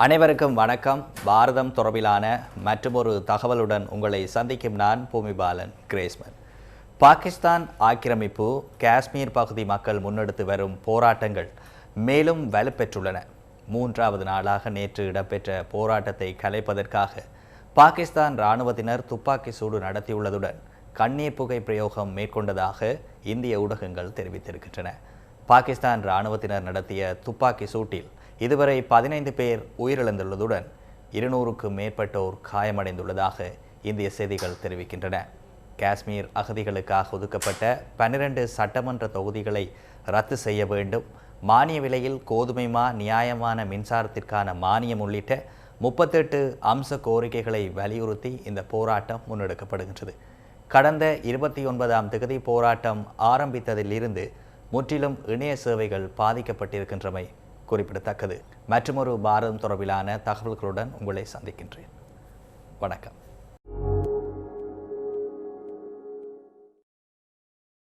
அனைவருக்கும் வணக்கம். பாரதம் தொடர்பிலான மற்றொரு தகவலுடன் உங்களை சந்திக்கும் நான் பூமிபாலன் கிரேஸ்மன். பாகிஸ்தான் ஆக்கிரமிப்பு காஷ்மீர் பகுதி மக்கள் முன்னெடுத்து வரும் போராட்டங்கள் மேலும் வலுப்பெற்றுள்ளன. மூன்றாவது நாளாக நேற்று இடம்பெற்ற போராட்டத்தை கலைப்பதற்காக பாகிஸ்தான் இராணுவத்தினர் துப்பாக்கி சூடு நடத்தியுள்ளதுடன் கண்ணீர் புகை பிரயோகம் மேற்கொண்டதாக இந்திய ஊடகங்கள் தெரிவித்திருக்கின்றன. பாகிஸ்தான் இராணுவத்தினர் நடத்திய துப்பாக்கி சூட்டில் இதுவரை பதினைந்து பேர் உயிரிழந்துள்ளதுடன் இருநூறுக்கும் மேற்பட்டோர் காயமடைந்துள்ளதாக இந்திய செய்திகள் தெரிவிக்கின்றன. காஷ்மீர் அகதிகளுக்காக ஒதுக்கப்பட்ட பன்னிரண்டு சட்டமன்ற தொகுதிகளை ரத்து செய்ய வேண்டும். மானிய விலையில் கோதுமை மா நியாயமான மின்சாரத்திற்கான மானியம் உள்ளிட்ட முப்பத்தெட்டு அம்ச கோரிக்கைகளை வலியுறுத்தி இந்த போராட்டம் முன்னெடுக்கப்படுகின்றது. கடந்த இருபத்தி ஒன்பதாம் திகதி போராட்டம் ஆரம்பித்ததிலிருந்து முற்றிலும் இணைய சேவைகள் பாதிக்கப்பட்டிருக்கின்றமை குறிப்பிடத்தக்கது. மற்றொரு பாரதம் தொடர்பிலான தகவல்களுடன் உங்களை சந்திக்கின்றேன். வணக்கம்.